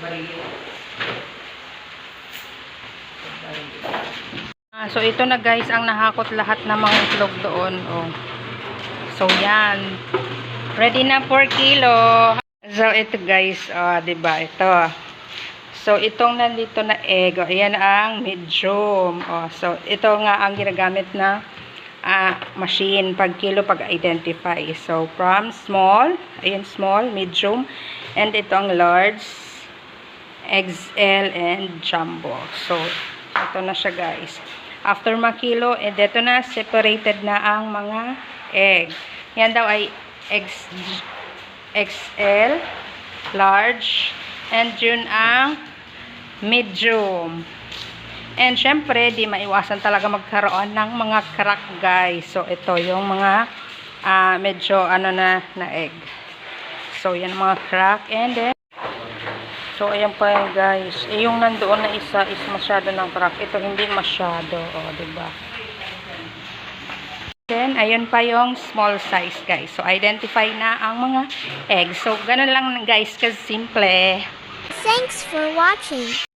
Barilo. Ah, so ito na guys ang nahakot lahat ng mga itlog doon. Oh. So yan. Ready na 4 kilo. So ito guys, oh, 'di ba? Ito. So itong nandito na egg, oh, yan ang medium. Oh, so ito nga ang ginagamit na uh, machine pag kilo pag identify. So from small, ayun small, medium, and ito ang large. XL, and jumbo. So, ito na siya guys. After makilo, and ito na, separated na ang mga egg. Yan daw ay X, XL, large, and yun ang medium. And syempre, di maiwasan talaga magkaroon ng mga crack guys. So, ito yung mga ah, medyo ano na, na egg. So, yan mga crack. And then, so, ayan pa yan guys. Eh, yung nandoon na isa is masyado ng crack. Ito hindi masyado. O, oh, diba? Then, ayun pa yung small size guys. So, identify na ang mga eggs. So, ganun lang guys, kasi simple. Thanks for watching.